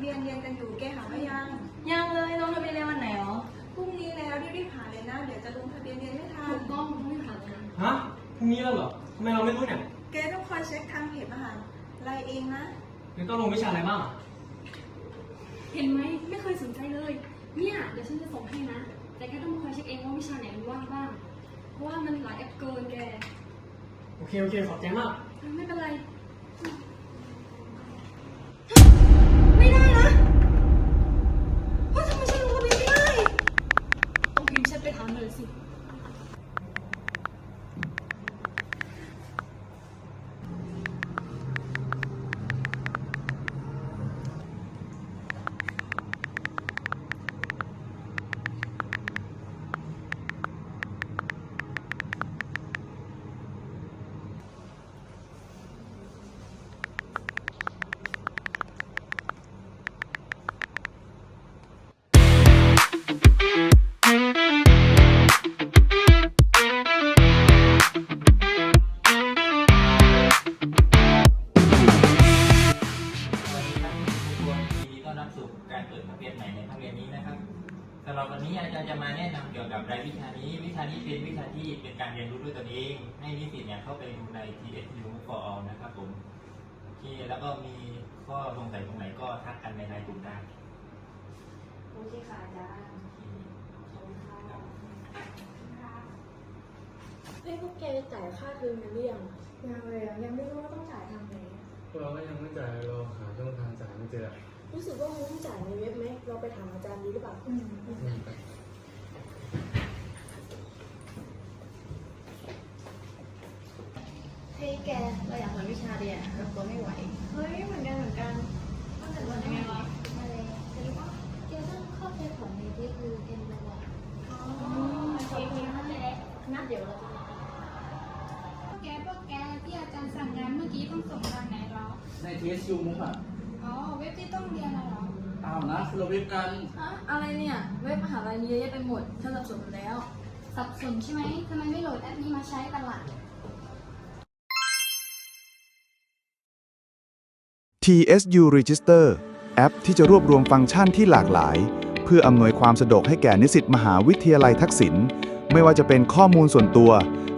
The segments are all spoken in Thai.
เรียนเรียนกันอยู่แกหาไม่ยัง ยังเลยลงทะเบียนเรียนวันไหนหรอพรุ่งนี้แล้วรีบๆหาเลยนะ เดี๋ยวจะลงทะเบียนเรียนไม่ทัน ถูกต้องต้องรีบหาเลยนะฮะพรุ่งนี้แล้วเหรอทำไมเราไม่รู้เนี่ยแกต้องคอยเช็คทางเพจมหาลัยเองนะนี่ต้องลงวิชาอะไรบ้างเห็นไหมไม่เคยสนใจเลย เนี่ยเดี๋ยวฉันจะส่งให้นะ แต่แกต้องมาคอยเช็คเองว่าวิชาไหนมันว่างบ้าง เพราะว่ามันหลายแอปเกินแกโอเคโอเคขอบใจมาก ไม่เป็นไร ไม่ได้นะเพราะทำไมฉันลงทะเบียนไม่ได้ ต้องพิมพ์ ฉั สำหรับวันนี้อาจารย์จะมาแนะนำเกี่ยวกับรายวิชานี้ วิชานี้เป็นวิชาที่เป็นการเรียนรู้ด้วยตนเอง ให้นิสิตเนี่ยเข้าไปดูใน TSU for all นะครับผมโอเคแล้วก็มีข้อสงสัยตรงไหนก็ทักกันในไลน์กลุ่มได้โอเคค่ะอาจารย์โอเคครับเฮ้ยพวกแกจ่ายค่าเทอมกันหรือยังยังเลยอะยังไม่รู้ว่าต้องจ่ายทางไหนพวกเราก็ยังไม่จ่ายเราหาช่องทางจ่ายไม่เจอ รู้สึกว่ามันต้องจ่ายในเว็บไหมเราไปถามอาจารย์ดีหรือเปล่าอืมอืมไปเฮ้ยแกเราอยากทำวิชาเรียนอะเราตัวไม่ไหว เฮ้ยเหมือนกันเหมือนกันตั้งแต่วันยังไงวะมาเลยจะรู้ปะแกต้องเข้าไปของในที่คือเอ็นบวกอ๋อโอเคโอเคนั่นแหละนัดเดี๋ยวเราจะแกพวกแกที่อาจารย์สั่งงานเมื่อกี้ต้องส่งทางไหนเหรอใน TSU มุกอะ อ๋อ เว็บที่ต้องเรียนน่ะเหรอ อ้าวนะคนละเว็บกันอะไรเนี่ย เว็บมหาลัยมีเยอะแยะไปหมดฉันสับสนหมดแล้ว สับสนใช่ไหมทำไมไม่โหลดแอปนี้มาใช้กันล่ะ TSU Register แอปที่จะรวบรวมฟังก์ชันที่หลากหลาย เพื่ออำนวยความสะดวกให้แก่นิสิตมหาวิทยาลัยทักษิณไม่ว่าจะเป็นข้อมูลส่วนตัว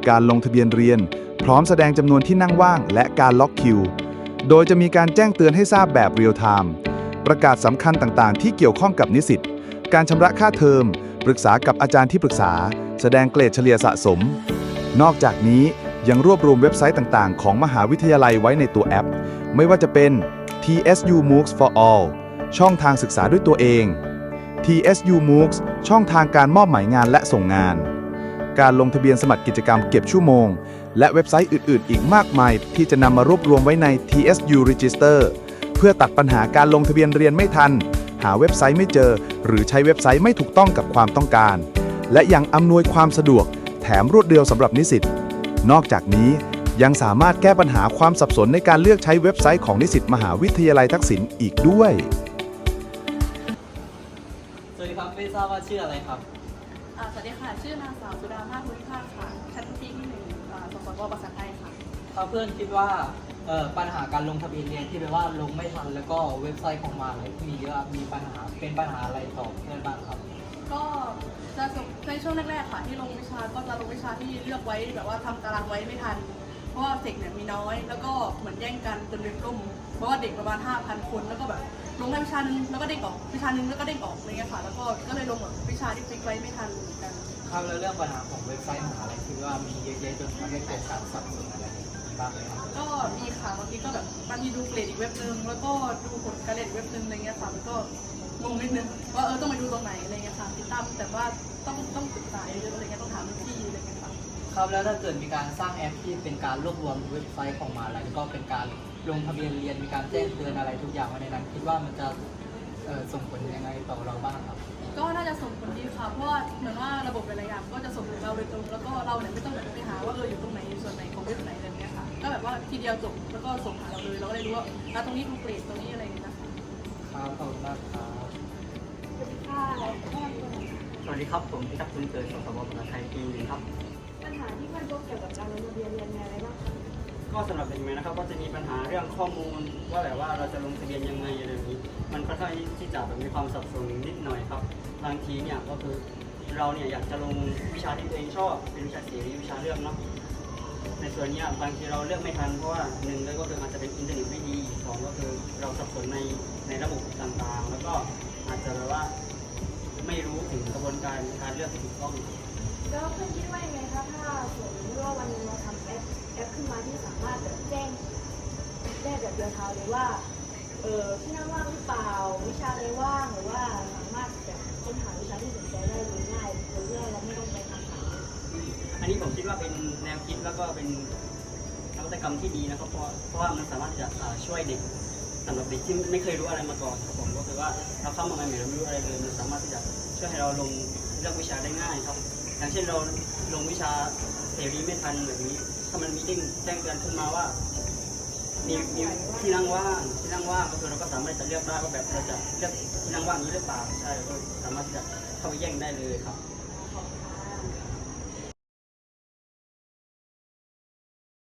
การลงทะเบียนเรียน พร้อมแสดงจำนวนที่นั่งว่าง และการล็อกคิว โดยจะมีการแจ้งเตือนให้ทราบแบบเรียลไทม์ประกาศสำคัญต่างๆ ที่เกี่ยวข้องกับนิสิต การชำระค่าเทอม ปรึกษากับอาจารย์ที่ปรึกษา แสดงเกรดเฉลี่ยสะสม นอกจากนี้ยังรวบรวมเว็บไซต์ต่างๆ ของมหาวิทยาลัยไว้ในตัวแอป ไม่ว่าจะเป็น TSU MOOCs for All ช่องทางศึกษาด้วยตัวเอง TSU MOOCs ช่องทางการมอบหมายงานและส่งงาน การลงทะเบียนสมัครกิจกรรมเก็บชั่วโมง และเว็บไซต์อื่น ๆ อีกมากมาย ที่จะนำมารวบรวมไว้ใน TSU Register เพื่อตัดปัญหาการลงทะเบียนเรียนไม่ทัน หาเว็บไซต์ไม่เจอ หรือใช้เว็บไซต์ไม่ถูกต้องกับความต้องการ และยังอำนวยความสะดวก แถมรวดเร็วสำหรับนิสิต นอกจากนี้ยังสามารถแก้ปัญหาความสับสนในการเลือกใช้เว็บไซต์ของนิสิตมหาวิทยาลัยทักษิณอีกด้วย สวัสดีครับ ไม่ทราบว่าชื่ออะไรครับ สวัสดีค่ะ ชื่อนางสาวสุดาภาคบุญภาคค่ะชั้นปีที่หนึ่งอ่าสสวภาษาไทยค่ะถ้าเพื่อนคิดว่าเอ่อปัญหาการลงทะเบียนเรียนที่แปลว่าลงไม่ทันแล้วก็เว็บไซต์ของมหาลัยที่มีเยอะมีปัญหาเป็นปัญหาอะไรต่อเพื่อนบ้างครับ ก็จะส่งในช่วงแรกๆค่ะที่ลงวิชาก็จะลงวิชาที่เลือกไว้แบบว่าทำตารางไว้ไม่ทัน เพราะว่าเด็กเนี่ยมีน้อย แล้วก็เหมือนแย่งกันจนเว็บล่มเพราะว่าเด็กประมาณ 5,000 คนแล้วก็แบบลงได้วิชานึงแล้วก็เด้งออกวิชานึงแล้วก็เด้งออกอะไรเงี้ยค่ะแล้วก็ก็เลยลงแบบวิชาที่ฟิกไว้ไม่ทันเหมือนกัน ครับแล้วเรื่องปัญหาของเว็บไซต์มหาลัยที่ว่ามีเยอะแยะจนทำให้เกิดการสับสนอะไรบ้างไหมครับก็มีค่ะบางทีก็แบบบางทีดูเกรดอีกเว็บนึงแล้วก็ดูผลการเรียนอีกเว็บนึงอะไรเงี้ยค่ะมันก็งงนิดนึงว่าเออต้องไปดูตรงไหนอะไรเงี้ยค่ะติดตามแต่ว่าต้องต้องศึกษาเยอะๆอะไรเงี้ยต้องถามพี่อะไรเงี้ย ค่ะครับแล้วถ้าเกิดมีการสร้างแอปที่เป็นการรวบรวมเว็บไซต์ของมหาลัยแล้วก็เป็นการลงทะเบียนเรียนมีการแจ้งเตือนอะไรทุกอย่างไว้ในนั้นคิดว่ามันจะเอ่อส่งผลยังไงต่อเราบ้างครับ ก็น่าจะส่งผลดีค่ะ เพราะว่าเหมือนว่าระบบหลายๆอย่างก็จะส่งถึงเราโดยตรง แล้วก็เราเนี่ยไม่ต้องแบบไปหาว่าเอออยู่ตรงไหนอยู่ส่วนไหนของเว็บไหนอะไรเงี้ยค่ะ ก็แบบว่าทีเดียวจบแล้วก็ส่งหาเราเลย เราก็เลยรู้ว่าอะตรงนี้ดูเกรดตรงนี้อะไรเงี้ยนะคะ ครับขอบคุณมากครับค่ะสวัสดีครับ ผมพิทักษ์คุณเกิดสสวภาษาไทยปีหนึ่งครับ ปัญหาที่มันพบเกี่ยวกับการลงทะเบียนเรียนมีอะไรบ้างคะก็สำหรับเด็กใหม่นะครับก็จะมีปัญหาเรื่องข้อมูลว่าแบบว่าเราจะลงทะเบียนยังไงอะไรแบบนี้ มันค่อนข้างที่จะแบบมีความสับสนนิดหน่อยครับบางทีเนี่ยก็คือเราเนี่ยอยากจะลงวิชาที่ตัวเองชอบเป็นวิชาเสรีวิชาเลือกเนาะในส่วนเนี้ยบางทีเราเลือกไม่ทันเพราะว่าหนึ่งเลยก็คืออาจจะเป็นอินเทอร์เน็ตไม่ดีสองก็คือเราสับสนในในระบบต่างๆ แล้วก็อาจจะแบบว่าไม่รู้ถึงกระบวนการการเลือกที่ถูกต้องแล้วเพื่อนคิดว่ายังไงคะถ้าสมมติว่าวันหนึงเราทำแอปแอปขึ้นมาที่สามารถแบบแจ้ง ได้แบบเลยว่าเออที่นั่งว่างหรือเปล่า วิชาอะไรว่างหรือว่าสามารถแบบค้นหาวิชาที่สนใจได้โดยง่ายโดยที่เราไม่ต้องไปทำหาอันนี้ผมคิดว่าเป็นแนวคิดแล้วก็เป็นนวัตกรรมที่ดีนะครับเพราะเพราะว่ามันสามารถจะช่วยเด็กสำหรับเด็กที่ไม่เคยรู้อะไรมาก่อนครับผมก็คือว่าเราเข้ามาใหม่ๆเราไม่รู้อะไรเลยมันสามารถที่จะช่วยให้เราลงเลือกวิชาได้ง่ายครับอย่างเช่นเราลงวิชาเสรีไม่ทันแบบนี้ถ้ามันมีเด้งแจ้งเตือนขึ้นมาว่า มีมีที่นั่งว่างที่นั่งว่างก็คือเราก็สามารถจะเลือกได้ว่าแบบเราจะเลือกที่นั่งว่างนี้หรือเปล่าใช่ก็สามารถที่จะเข้าไปแย่งได้เลยครับ